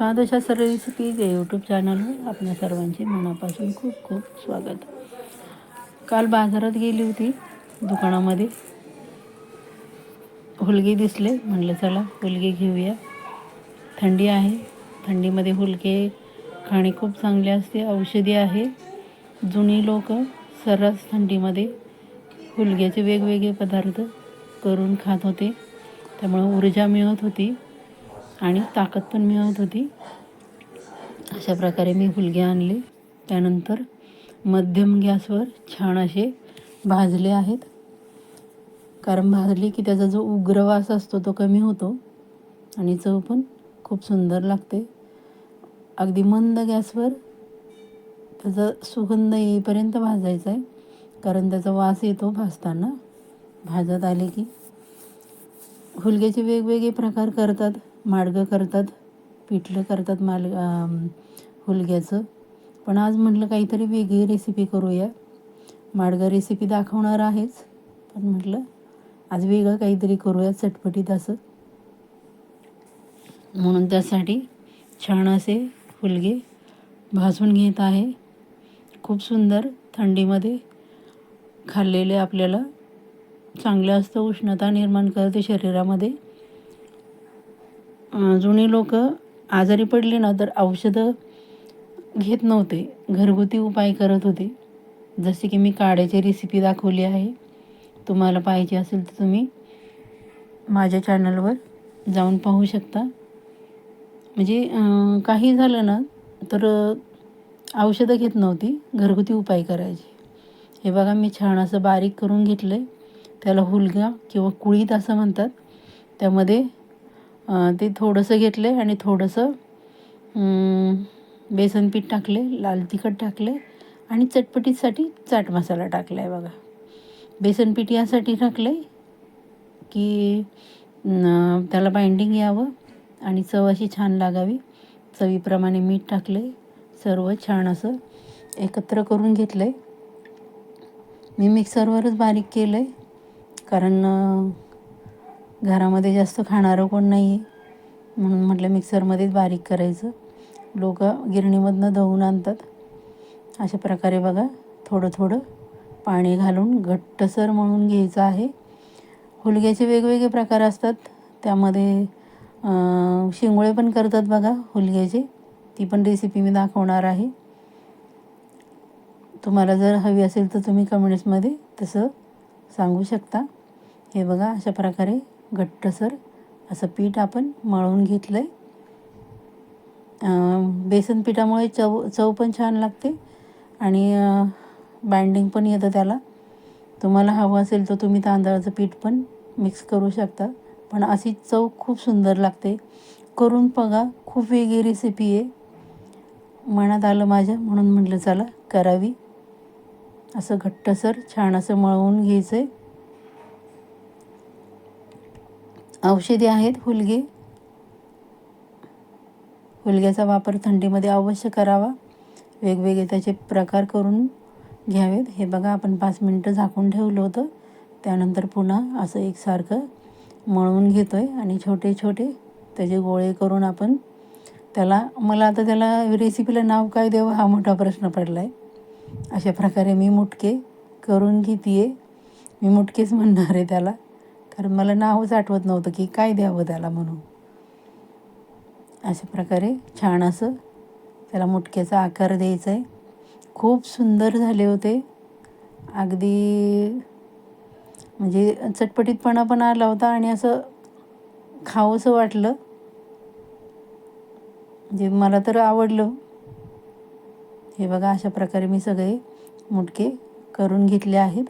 स्वाद सर्व रेसिपीज या यूट्यूब चॅनलवर आपल्या सर्वांचे मनापासून खूप खूप स्वागत. काल बाजारात गेली होती दुकानामध्ये. हुलगे दिसले म्हटलं चला हुलगे घेऊया. थंडी आहे थंडीमध्ये हुलके खाणे खूप चांगले असते औषधी आहे. जुनी लोक सर्रास थंडीमध्ये हुलग्याचे वेगवेगळे पदार्थ करून खात होते. त्यामुळे ऊर्जा मिळत होती. आणि ताकद पण मिळत होती. अशा प्रकारे मी हुलगे आणले. त्यानंतर मध्यम गॅसवर छान असे भाजले आहेत. कारण भाजले की त्याचा जो उग्रवास असतो तो कमी होतो आणि चव पण खूप सुंदर लागते. अगदी मंद गॅसवर त्याचा सुगंध येईपर्यंत भाजायचा आहे कारण त्याचा वास येतो भाजताना. भाजत आले की हुलग्याचे वेगवेगळे प्रकार करतात. माडगं करतात पिठलं करतात माल हुलग्याचं. पण आज म्हटलं काहीतरी वेगळी रेसिपी करूया. माडगं रेसिपी दाखवणार आहेच पण म्हटलं आज वेगळं काहीतरी करूया चटपटीत असं. म्हणून त्यासाठी छान असे हुलगे भाजून घेत आहे. खूप सुंदर थंडीमध्ये खाल्लेले आपल्याला चांगलं असतं उष्णता निर्माण करते शरीरामध्ये. जुनी लोक आजारी पडले ना तर औषधं घेत नव्हते. घरगुती उपाय करत होते. जसे की मी काड्याची रेसिपी दाखवली आहे. तुम्हाला पाहिजे असेल तर तुम्ही माझ्या चॅनलवर जाऊन पाहू शकता. म्हणजे काही झालं ना तर औषधं घेत नव्हती. घरगुती उपाय करायचे. हे बघा मी छान असं बारीक करून घेतलं आहे त्याला हुलगा किंवा कुळीत असं म्हणतात. त्यामध्ये ते थोडंसं घेतलं आहे आणि थोडंसं बेसन पीठ टाकले लाल तिखट टाकले आणि चटपटीसाठी चाट मसाला टाकला आहे बघा. बेसन पीठ यासाठी टाकलं आहे की त्याला बाइंडिंग यावं आणि चव अशी छान लागावी. चवीप्रमाणे मीठ टाकले सर्व छान असं एकत्र करून घेतलं आहे मी मिक्सरवरच बारीक केलं आहे कारण घरामध्ये जास्त खाणारं कोण नाही आहे म्हणून म्हटलं मिक्सरमध्येच बारीक करायचं. लोक गिरणीमधनं धुवून आणतात. अशा प्रकारे बघा थोडं थोडं पाणी घालून घट्टसर म्हणून घ्यायचं आहे. हुलग्याचे वेगवेगळे प्रकार असतात. त्यामध्ये शिंगोळे पण करतात बघा हुलग्याचे. ती पण रेसिपी मी दाखवणार आहे. तुम्हाला जर हवी असेल तर तुम्ही कमेंट्समध्ये तसं सांगू शकता. हे बघा अशा प्रकारे घट्टसर असं पीठ आपण मळून घेतलं आहे बेसन पिठामुळे चव चव पण छान लागते आणि बाइंडिंग पण येतं त्याला. तुम्हाला हवं असेल तर तुम्ही तांदळाचं पीठ पण मिक्स करू शकता. पण अशी चव खूप सुंदर लागते. करून बघा खूप वेगळी रेसिपी आहे. मनात आलं माझ्या म्हणून म्हटलं चला करावी. असं घट्टसर छान असं मळवून घ्यायचं आहे औषधी आहेत हुलगे हुलग्याचा वापर थंडीमध्ये अवश्य करावा. वेगवेगळे त्याचे प्रकार करून घ्यावेत. हे बघा आपण पाच मिनटं झाकून ठेवलं होतं. त्यानंतर पुन्हा असं एकसारखं मळवून घेतो आहे आणि छोटे छोटे त्याचे गोळे करून आपण त्याला मला आता त्याला रेसिपीला नाव काय द्यावं हा मोठा प्रश्न पडला आहे अशा प्रकारे मी मुटके करून घेते आहे मी मुटकेच म्हणणार आहे त्याला. कारण मला नावच आठवत नव्हतं की काय द्यावं त्याला म्हणून. अशा प्रकारे छान असं त्याला मुटक्याचा आकार द्यायचा आहे खूप सुंदर झाले होते. अगदी म्हणजे चटपटीतपणा पण आला होता आणि असं खावंसं वाटलं. म्हणजे मला तर आवडलं. हे बघा अशा प्रकारे मी सगळे मुटके करून घेतले आहेत.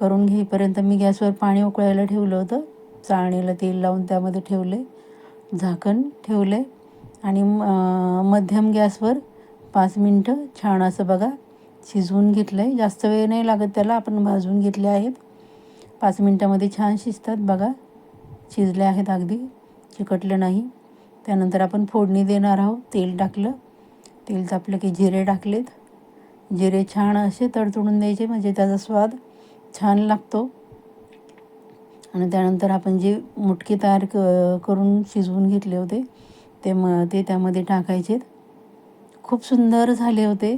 करून घेईपर्यंत मी गॅसवर पाणी उकळायला ठेवलं होतं. चाळणीला तेल लावून त्यामध्ये ठेवले झाकण ठेवले आणि मध्यम गॅसवर पाच मिनटं छान असं बघा शिजवून घेतलं आहे जास्त वेळ नाही लागत त्याला आपण भाजून घेतले आहेत. पाच मिनटामध्ये छान शिजतात बघा. शिजले आहेत अगदी चिकटलं नाही. त्यानंतर आपण फोडणी देणार आहोत तेल टाकलं. तेल तापलं की जिरे टाकलेत. जिरे छान असे तडतडून द्यायचे म्हणजे त्याचा स्वाद छान लागतो. आणि त्यानंतर आपण जे मुटके तयार क करून शिजवून घेतले होते ते म ते त्यामध्ये टाकायचे. खूप सुंदर झाले होते.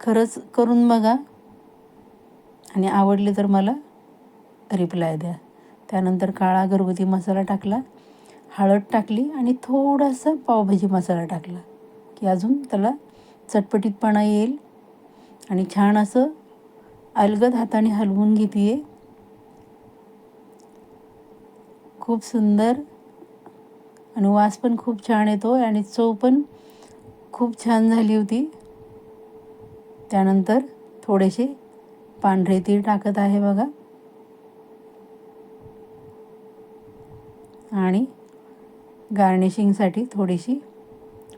खरंच करून बघा. आणि आवडले तर मला रिप्लाय द्या. त्यानंतर काळा घरगुती मसाला टाकला. हळद टाकली आणि थोडासा पावभाजी मसाला टाकला की अजून त्याला चटपटीतपणा येईल. आणि छान असं अलगद हाताने हलवून घेते खूप सुंदर आणि वास पण खूप छान येतो आणि चव पण खूप छान झाली होती. त्यानंतर थोडेसे पांढरे तीळ टाकत आहे बघा. आणि गार्निशिंगसाठी थोडीशी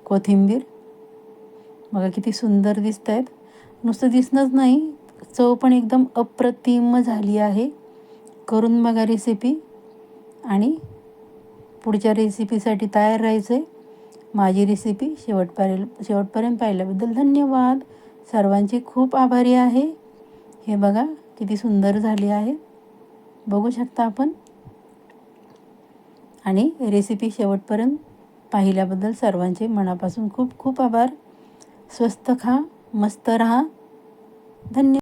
कोथिंबीर. बघा किती सुंदर दिसत आहेत नुसतं दिसणंच नाही चव पण एकदम अप्रतिम झाली आहे. करून बघा रेसिपी आणि पुढच्या रेसिपीसाठी तयार राहायचं आहे माझी रेसिपी शेवटपर्यंत शेवटपर्यंत पाहिल्याबद्दल धन्यवाद. सर्वांचे खूप आभारी आहे. हे बघा किती सुंदर झाली आहे. बघू शकता आपण. आणि रेसिपी शेवटपर्यंत पाहिल्याबद्दल सर्वांचे मनापासून खूप खूप आभार. स्वस्त खा मस्त रहा. धन्यवाद